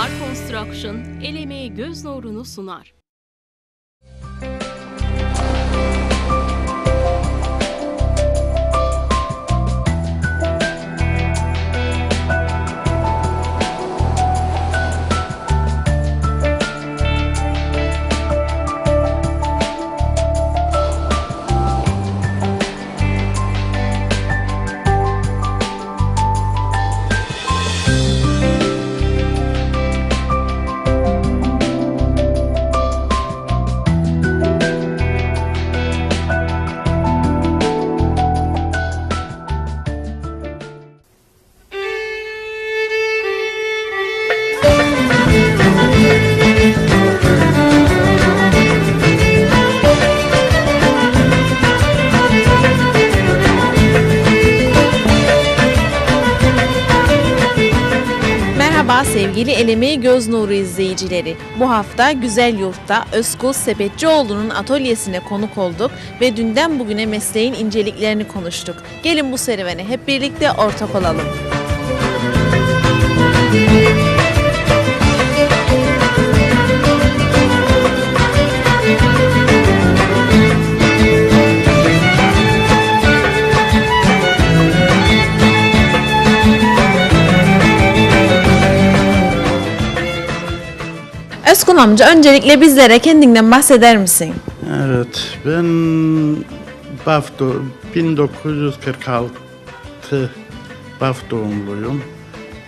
Bahar Construction el emeği göz nurunu sunar. Sevgili Elemeği Göz Nuru izleyicileri. Bu hafta Güzel Yurt'ta Özkul Sepetçioğlu'nun atölyesine konuk olduk ve dünden bugüne mesleğin inceliklerini konuştuk. Gelin bu serüvene hep birlikte ortak olalım. Amca öncelikle bizlere kendinden bahseder misin? Evet, ben Baf doğ- 1946 Baf doğumluyum.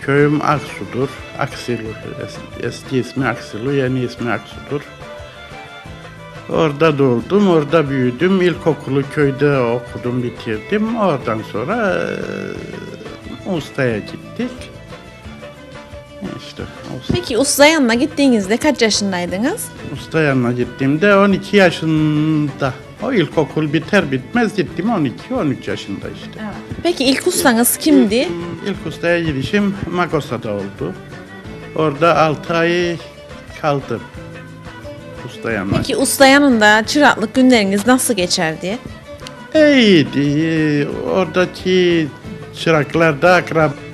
Köyüm Aksu'dur. Aksilu, es- eski ismi Aksilu, yeni ismi Aksu'dur. Orada doğdum, orada büyüdüm. İlkokulu köyde okudum, bitirdim. Oradan sonra eee, ustaya gittik. İşte usta. Peki usta yanına gittiğinizde kaç yaşındaydınız? Usta yanına gittiğimde 12 yaşında. O ilkokul biter bitmez gittim 12-13 yaşında işte. Peki ilk ustanız kimdi? İlk ustaya gidişim Magosa'da oldu. Orada 6 ay kaldım. Usta yanına. Peki usta yanında çıraklık günleriniz nasıl geçerdi? İyiydi. Oradaki çıraklar da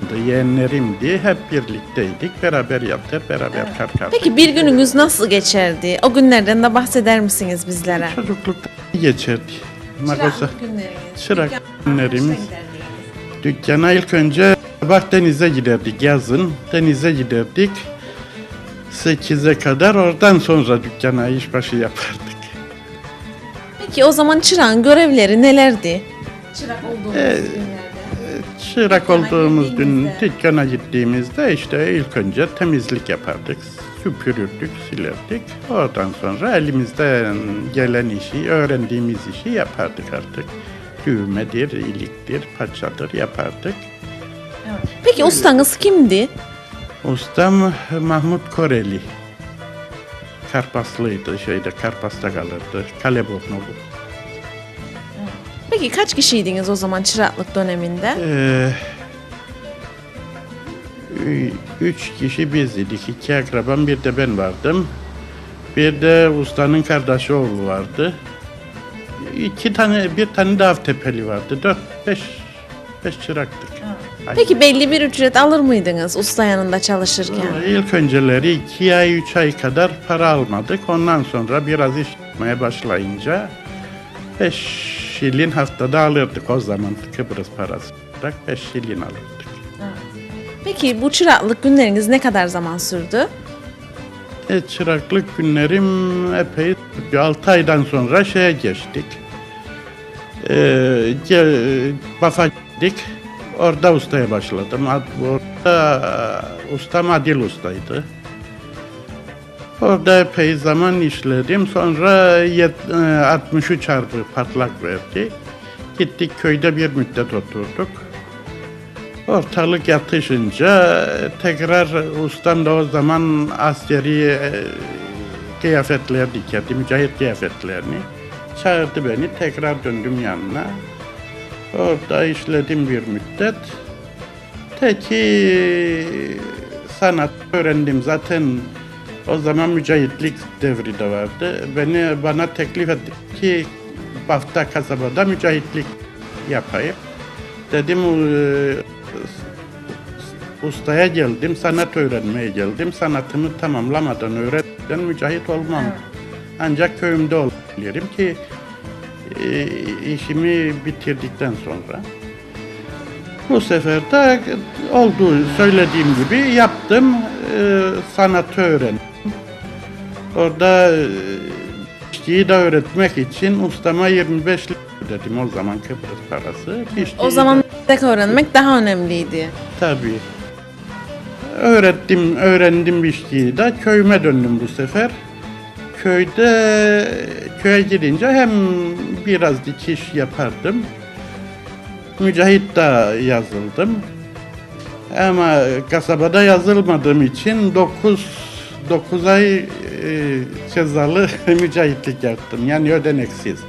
akrabamdı, yeğenlerimdi. Hep birlikteydik. Beraber yatar, beraber kalkardık. Peki bir gününüz nasıl geçerdi? O günlerden de bahseder misiniz bizlere? Çocuklukta geçerdi. Çırak günlerimiz. Dükkana ilk önce sabah denize giderdik yazın. Denize giderdik. 8'e kadar oradan sonra dükkana işbaşı yapardık. Peki o zaman çırağın görevleri nelerdi? Çırak olduğunuz Ee. Çırak olduğumuz gün girdiğinizde. dükkana gittiğimizde işte ilk önce temizlik yapardık. Süpürürdük, silerdik. Oradan sonra elimizden gelen işi, öğrendiğimiz işi yapardık artık. Düğmedir, iliktir, paçadır yapardık. Peki ustanız kimdi? Ustam Mahmut Koreli. Karpaslıydı şeyde, Karpas'ta kalırdı. Kaleboknoğlu. Peki kaç kişiydiniz o zaman çıraklık döneminde? Ee, üç kişi biz idik. İki akrabam, bir de ben vardım. Bir de ustanın kardeşi oğlu vardı. İki tane, bir tane de Avtepeli vardı. Dört, beş, beş çıraktık. Peki belli bir ücret alır mıydınız usta yanında çalışırken? İlk önceleri iki ay, üç ay kadar para almadık. Ondan sonra biraz iş yapmaya başlayınca beş şilin haftada alırdık o zaman Kıbrıs parası olarak beş şilin alırdık. Peki bu çıraklık günleriniz ne kadar zaman sürdü? E, çıraklık günlerim epey bir altı aydan sonra şeye geçtik. E, ge- Baf'a gittik. Orada ustaya başladım. Ad- Orada ustam Adil ustaydı. Orada epey zaman işledim. Sonra yet- e, 63 harbi patlak verdi. Gittik köyde bir müddet oturduk. Ortalık yatışınca tekrar ustam da o zaman askeri e, kıyafetler dikerdi, mücahit kıyafetlerini. Çağırdı beni, tekrar döndüm yanına. Orada işledim bir müddet. Teki sanat öğrendim zaten o zaman mücahitlik devri de vardı. Beni bana teklif etti ki Bafta kasabada mücahitlik yapayım. Dedim "Ee, ustaya geldim, sanat öğrenmeye geldim. Sanatımı tamamlamadan öğretmeden mücahit olmam. Ancak köyümde olabilirim ki e, işimi bitirdikten sonra. Bu sefer de olduğu söylediğim gibi yaptım, e, sanatı öğrendim. Orada e, işçiyi de öğretmek için ustama 25 lira ödedim o zaman Kıbrıs parası. O İşçiyi zaman de- meslek öğrenmek daha önemliydi. Tabii. Öğrettim, öğrendim işçiyi de köyüme döndüm bu sefer. Köyde köye gidince hem biraz dikiş yapardım. Mücahit da yazıldım. Ama kasabada yazılmadığım için 9 9 ay e, cezalı mücahitlik yaptım. Yani ödeneksiz.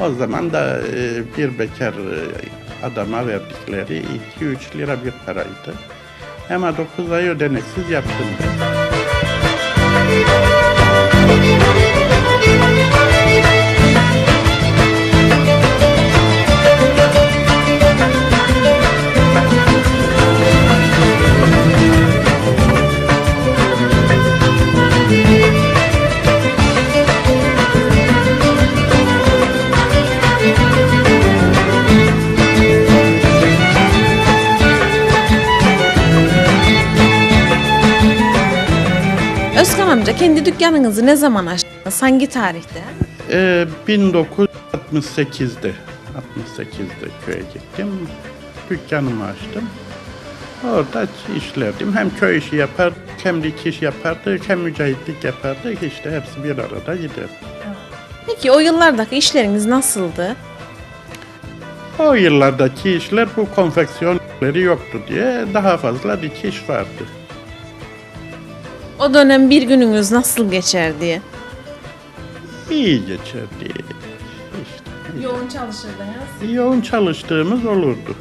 O zaman da e, bir bekar e, adama verdikleri 2-3 lira bir paraydı. Ama 9 ay ödeneksiz yaptım. ben. Amca kendi dükkanınızı ne zaman açtınız? Hangi tarihte? E, 1968'de 68'de köye gittim. Dükkanımı açtım. Orada işlerdim. Hem köy işi yapardık, hem dikiş yapardık, hem mücahitlik yapardık. İşte hepsi bir arada giderdi. Peki o yıllardaki işleriniz nasıldı? O yıllardaki işler bu konfeksiyonları yoktu diye daha fazla dikiş vardı. O dönem bir gününüz nasıl geçerdi? İyi geçerdi. İşte Yoğun çalışırdınız. yoğun çalıştığımız olurdu.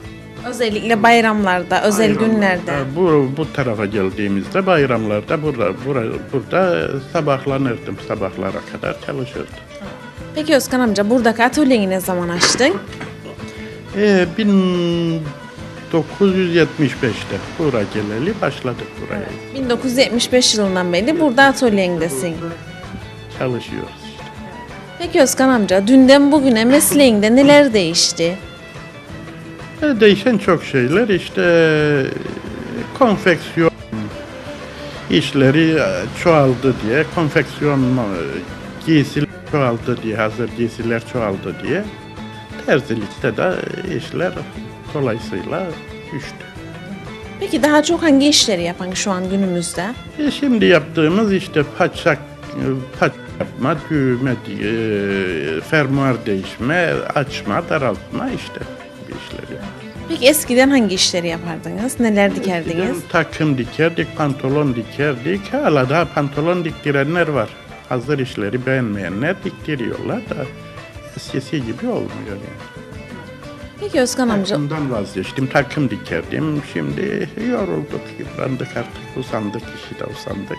Özellikle bayramlarda, özel günlerde. Bu, bu tarafa geldiğimizde bayramlarda burada, burada, burada sabahlanırdım. Sabahlara kadar çalışırdım. Peki Özkan amca buradaki atölyeni ne zaman açtın? Ee, 1975'te buraya geleli başladık buraya. 1975 yılından beri burada atölyendesin. Çalışıyoruz işte. Peki Özkan amca dünden bugüne mesleğinde neler değişti? E, Değişen çok şeyler işte e, konfeksiyon işleri e, çoğaldı diye, konfeksiyon e, giysiler çoğaldı diye, hazır giysiler çoğaldı diye terzilikte de işler dolayısıyla düştü. Peki daha çok hangi işleri yapan şu an günümüzde? E, şimdi yaptığımız işte paçak, e, paç yapma, düğme, e, fermuar değişme, açma, daraltma işte işleri. Peki eskiden hangi işleri yapardınız? Neler dikerdiniz? Eskiden takım dikerdik, pantolon dikerdik. Hala daha pantolon diktirenler var. Hazır işleri beğenmeyenler diktiriyorlar da eskisi gibi olmuyor yani. Peki Özkan amca Takımdan vazgeçtim, takım dikerdim. Şimdi yorulduk, yıprandık artık, usandık, işi de usandık.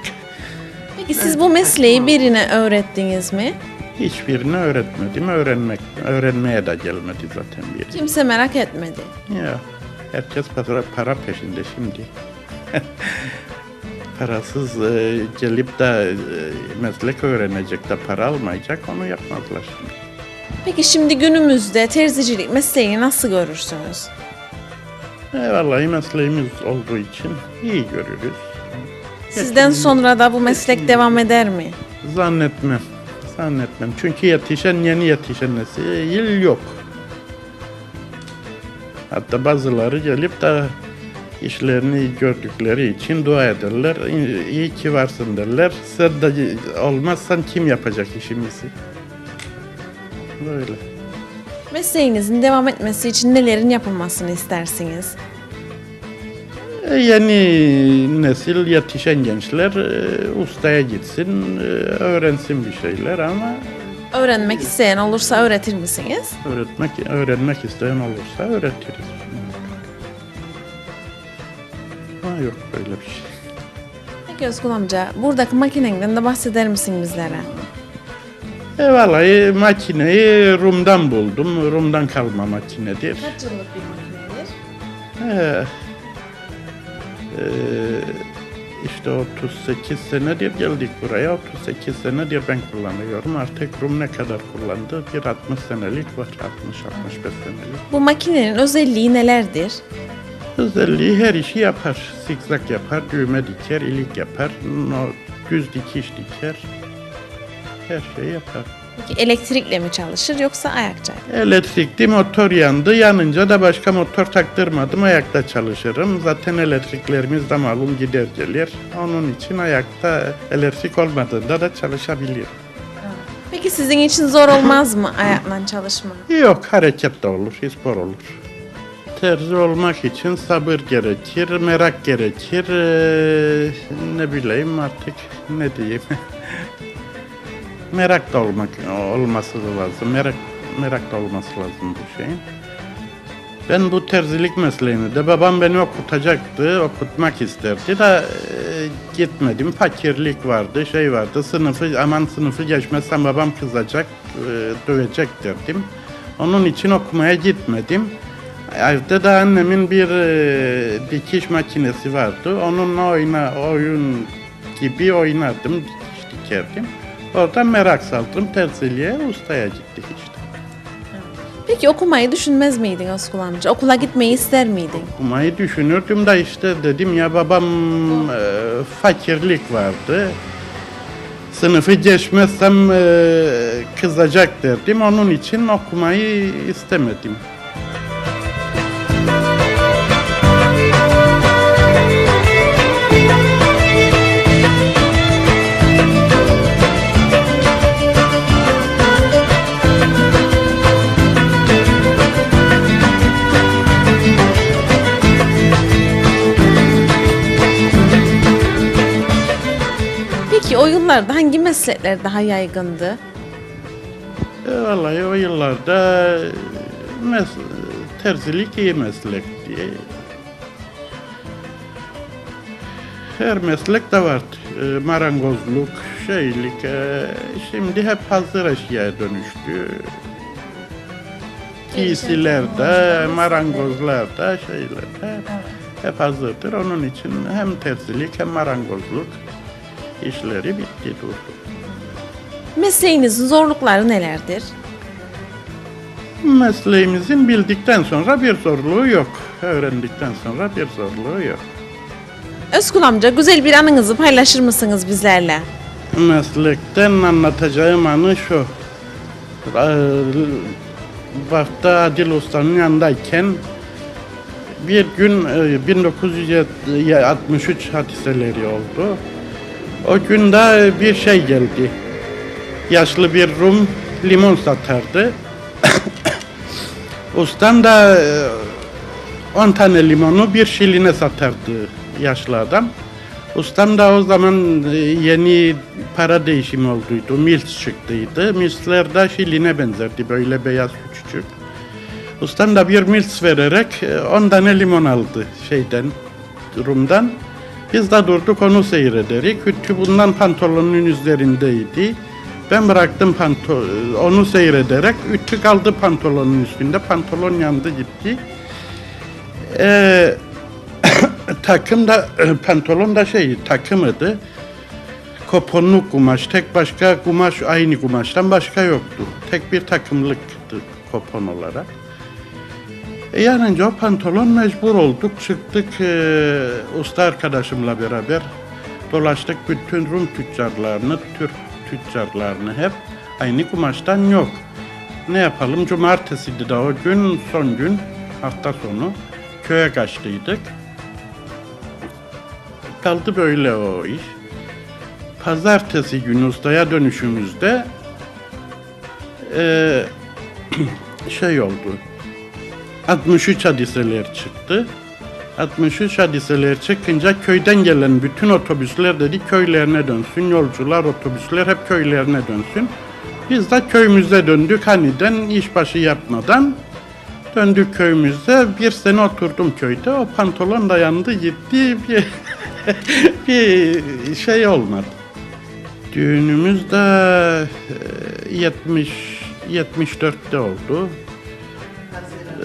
Peki siz bu mesleği birine öğrettiniz mi? Hiçbirini öğretmedim, öğrenmek, öğrenmeye de gelmedi zaten bir. Kimse merak etmedi. Ya, herkes para, para peşinde şimdi. Parasız e, gelip de e, meslek öğrenecek de para almayacak onu yapmazlar şimdi. Peki şimdi günümüzde terzicilik mesleğini nasıl görürsünüz? E, vallahi mesleğimiz olduğu için iyi görürüz. Sizden sonra da bu meslek devam eder mi? Zannetmem. Zannetmem. Çünkü yetişen yeni yetişen nesil yok. Hatta bazıları gelip de işlerini gördükleri için dua ederler. İyi- İyi ki varsın derler. Sen de olmazsan kim yapacak işimizi? Böyle. Mesleğinizin devam etmesi için nelerin yapılmasını istersiniz? E, Yeni nesil yetişen gençler e, ustaya gitsin, e, öğrensin bir şeyler ama Öğrenmek isteyen olursa öğretir misiniz? Öğretmek, öğrenmek isteyen olursa öğretiriz. Ama yok böyle bir şey. Peki Özgün amca, buradaki makinenden de bahseder misin bizlere? E vallahi makineyi Rum'dan buldum. Rum'dan kalma makinedir. Kaç yıllık bir makinedir? E, Ee, işte 38 senedir geldik buraya. 38 senedir ben kullanıyorum. Artık Rum ne kadar kullandı? Bir 60 senelik var. 60-65 senelik. Bu makinenin özelliği nelerdir? Özelliği her işi yapar. Zikzak yapar, düğme diker, ilik yapar, düz dikiş diker. Her şeyi yapar. Peki elektrikle mi çalışır yoksa ayakça? Elektrikli motor yandı. Yanınca da başka motor taktırmadım. Ayakta çalışırım. Zaten elektriklerimiz de malum gider gelir. Onun için ayakta elektrik olmadığında da çalışabilir. Peki sizin için zor olmaz mı ayakla çalışmak? Yok hareket de olur, spor olur. Terzi olmak için sabır gerekir, merak gerekir. Ee, ne bileyim artık ne diyeyim. merak da olmak olması lazım. Merak merak da olması lazım bu şeyin. Ben bu terzilik mesleğini de babam beni okutacaktı, okutmak isterdi de e, gitmedim. Fakirlik vardı, şey vardı. Sınıfı aman sınıfı geçmezsem babam kızacak, e, dövecek derdim. Onun için okumaya gitmedim. Evde de annemin bir e, dikiş makinesi vardı. Onunla oyna, oyun gibi oynardım, dikiş dikerdim. Oradan merak saldım terziliğe, ustaya gittik işte. Peki okumayı düşünmez miydin Özkul amca? Okula gitmeyi ister miydin? Okumayı düşünürdüm da işte dedim ya babam e, fakirlik vardı. Sınıfı geçmezsem e, kızacak derdim. Onun için okumayı istemedim. O yıllarda hangi meslekler daha yaygındı? E, vallahi o yıllarda mes- terzilik iyi meslekti. Her meslek de vardı. E, marangozluk, şeylik. e, şimdi hep hazır eşyaya dönüştü. Giysilerde, marangozlarda, şeylerde hep hazırdır. Onun için hem terzilik hem marangozluk işleri bitti durdu. Mesleğinizin zorlukları nelerdir? Mesleğimizin bildikten sonra bir zorluğu yok. Öğrendikten sonra bir zorluğu yok. Özkul amca güzel bir anınızı paylaşır mısınız bizlerle? Meslekten anlatacağım anı şu. Ee, Vakta Adil Usta'nın yanındayken bir gün e, 1963 hadiseleri oldu. O gün de bir şey geldi. Yaşlı bir Rum limon satardı. Ustam da e, 10 tane limonu bir şiline satardı yaşlı adam. Ustam da o zaman e, yeni para değişimi olduydu. Mils çıktıydı. Milsler de şiline benzerdi. Böyle beyaz küçücük. Ustam da bir mils vererek e, 10 tane limon aldı şeyden, Rum'dan. Biz de durduk onu seyrederek. Ütü bundan pantolonun üzerindeydi. Ben bıraktım panto onu seyrederek. Ütü kaldı pantolonun üstünde. Pantolon yandı gitti. Ee, takım da pantolon da şey takımıydı. Koponlu kumaş, tek başka kumaş aynı kumaştan başka yoktu. Tek bir takımlıktı kopon olarak. E yanınca o pantolon mecbur olduk. Çıktık e, usta arkadaşımla beraber dolaştık bütün Rum tüccarlarını, Türk tüccarlarını hep aynı kumaştan yok. Ne yapalım? Cumartesiydi de o gün, son gün, hafta sonu köye kaçtıydık. Kaldı böyle o iş. Pazartesi günü ustaya dönüşümüzde eee, şey oldu. 63 hadiseler çıktı. 63 hadiseler çıkınca köyden gelen bütün otobüsler dedi köylerine dönsün. Yolcular, otobüsler hep köylerine dönsün. Biz de köyümüze döndük haniden işbaşı yapmadan. Döndük köyümüze. Bir sene oturdum köyde. O pantolon da yandı gitti. Bir, bir şey olmadı. Düğünümüz de e, 70 74'te oldu.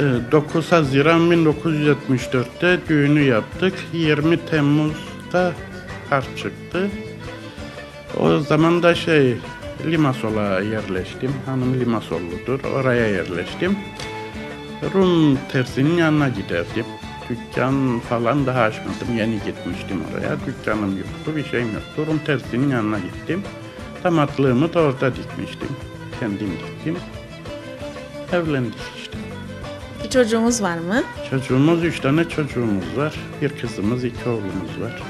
Ee, 9 Haziran 1974'te düğünü yaptık. 20 Temmuz'da harp çıktı. O zaman da şey Limasol'a yerleştim. Hanım Limasolludur. Oraya yerleştim. Rum tersinin yanına giderdim. Dükkan falan daha açmadım. Yeni gitmiştim oraya. Dükkanım yoktu, bir şeyim yoktu. Rum tersinin yanına gittim. Damatlığımı da orada dikmiştim. Kendim diktim. Evlendik. Bir çocuğumuz var mı? Çocuğumuz, üç tane çocuğumuz var. Bir kızımız, iki oğlumuz var.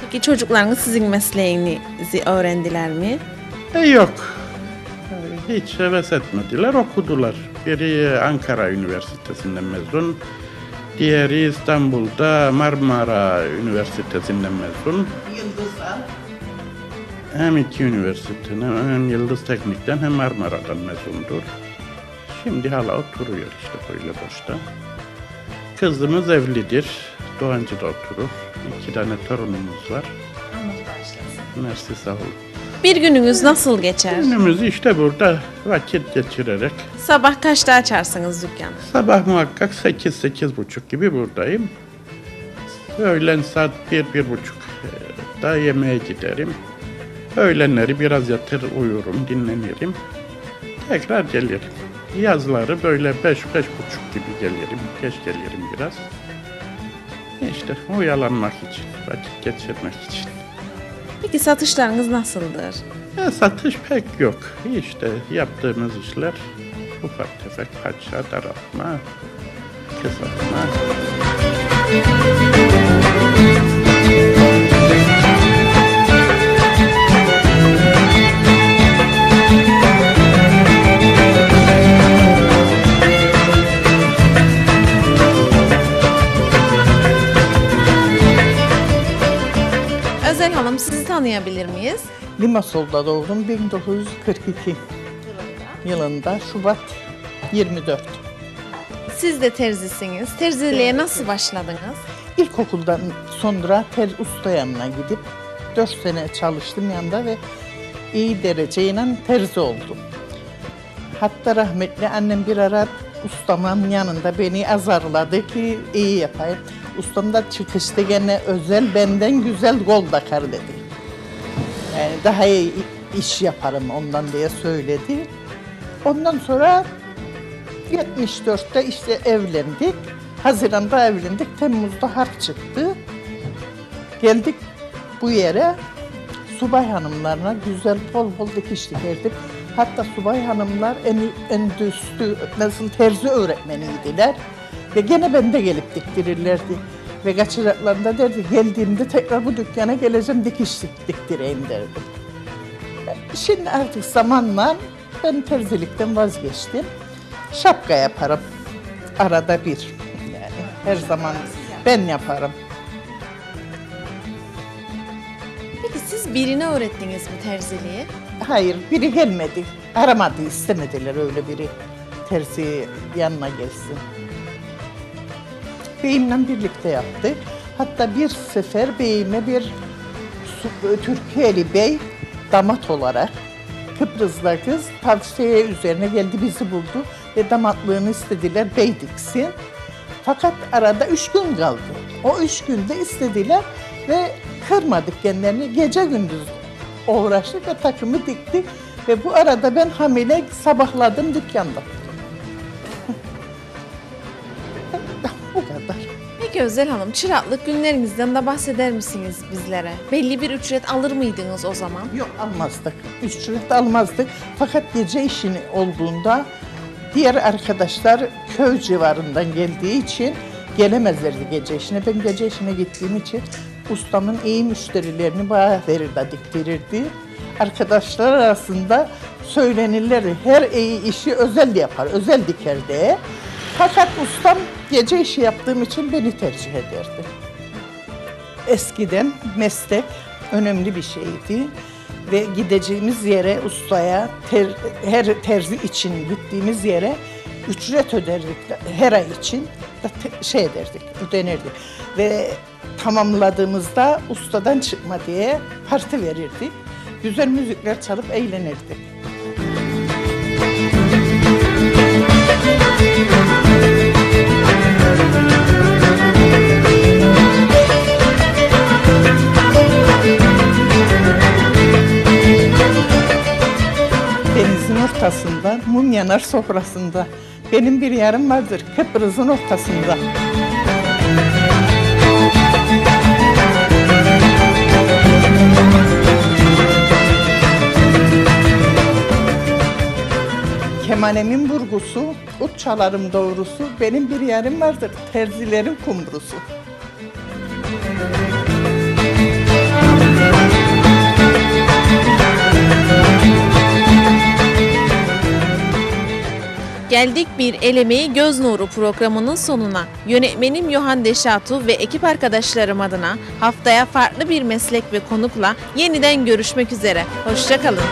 Peki çocuklarınız sizin mesleğinizi öğrendiler mi? E yok. Hiç heves etmediler, okudular. Biri Ankara Üniversitesi'nden mezun. Diğeri İstanbul'da Marmara Üniversitesi'nden mezun. Hem iki üniversiteden hem Yıldız Teknik'ten hem Marmara'dan mezundur. Şimdi hala oturuyor işte böyle boşta. Kızımız evlidir. Doğancı'da oturur. İki tane torunumuz var. Mersi sağ olun. Bir gününüz nasıl geçer? Günümüzü işte burada vakit geçirerek Sabah kaçta açarsınız dükkanı? sabah muhakkak 8-8.30 gibi buradayım. Öğlen saat 1-1.30 da yemeğe giderim. Öğlenleri biraz yatır uyurum, dinlenirim. Tekrar gelirim. Yazları böyle 5-5.30 gibi gelirim. Geç gelirim biraz. İşte oyalanmak için, vakit geçirmek için. Peki satışlarınız nasıldır? Ya satış pek yok. İşte yaptığımız işler ufak tefek parça, daraltma, kısaltma. Tanıyabilir miyiz? Limasol'da doğdum 1942 yılında Şubat 24. Siz de terzisiniz. Terziliğe nasıl başladınız? İlkokuldan sonra ter usta yanına gidip 4 sene çalıştım yanında ve iyi dereceyle terzi oldum. Hatta rahmetli annem bir ara ustamın yanında beni azarladı ki iyi yapayım. Ustam da çıkışta gene özel benden güzel gol takar dedi. Yani daha iyi iş yaparım ondan diye söyledi. Ondan sonra 74'te işte evlendik. Haziran'da evlendik. Temmuz'da harp çıktı. Geldik bu yere subay hanımlarına güzel bol bol dikiş dikerdik. Hatta subay hanımlar en, endüstri, nasıl terzi öğretmeniydiler. Ve gene bende gelip diktirirlerdi. Ve kaçıraklarında derdi geldiğimde tekrar bu dükkana geleceğim dikiş diktireyim derdi. Şimdi artık zamanla ben terzilikten vazgeçtim. Şapka yaparım. Arada bir. Yani her zaman ben yaparım. Peki siz birine öğrettiniz mi terziliği? Hayır, biri gelmedi. Aramadı, istemediler öyle biri. Terzi yanına gelsin. Beyimle birlikte yaptık. Hatta bir sefer beyime bir Türkiye'li bey damat olarak Kıbrıslı kız tavsiye üzerine geldi bizi buldu ve damatlığını istediler bey diksin. Fakat arada üç gün kaldı. O üç günde istediler ve kırmadık kendilerini. Gece gündüz uğraştık ve takımı diktik. Ve bu arada ben hamile sabahladım dükkanda. Özel Hanım çıraklık günlerinizden de bahseder misiniz bizlere? Belli bir ücret alır mıydınız o zaman? Yok almazdık. Ücret almazdık. Fakat gece işini olduğunda diğer arkadaşlar köy civarından geldiği için gelemezlerdi gece işine. Ben gece işine gittiğim için ustamın iyi müşterilerini bana verirdi, diktirirdi. Arkadaşlar arasında söylenirlerdi. Her iyi işi özel yapar, özel diker diye. Fakat ustam gece işi yaptığım için beni tercih ederdi. Eskiden meslek önemli bir şeydi ve gideceğimiz yere ustaya ter- her terzi için gittiğimiz yere ücret öderdik her ay için da şey ederdik ödenirdik ve tamamladığımızda ustadan çıkma diye parti verirdik. Güzel müzikler çalıp eğlenirdik. Ortasında, mum yanar sofrasında. Benim bir yarım vardır Kıbrıs'ın ortasında. Kemanemin burgusu, ut çalarım doğrusu, benim bir yerim vardır, terzilerin kumrusu. Geldik bir El Emeği Göz Nuru programının sonuna. Yönetmenim Yohan Deşatu ve ekip arkadaşlarım adına haftaya farklı bir meslek ve konukla yeniden görüşmek üzere. Hoşçakalın.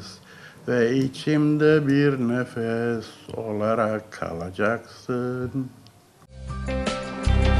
Ses ve içimde bir nefes olarak kalacaksın. Mark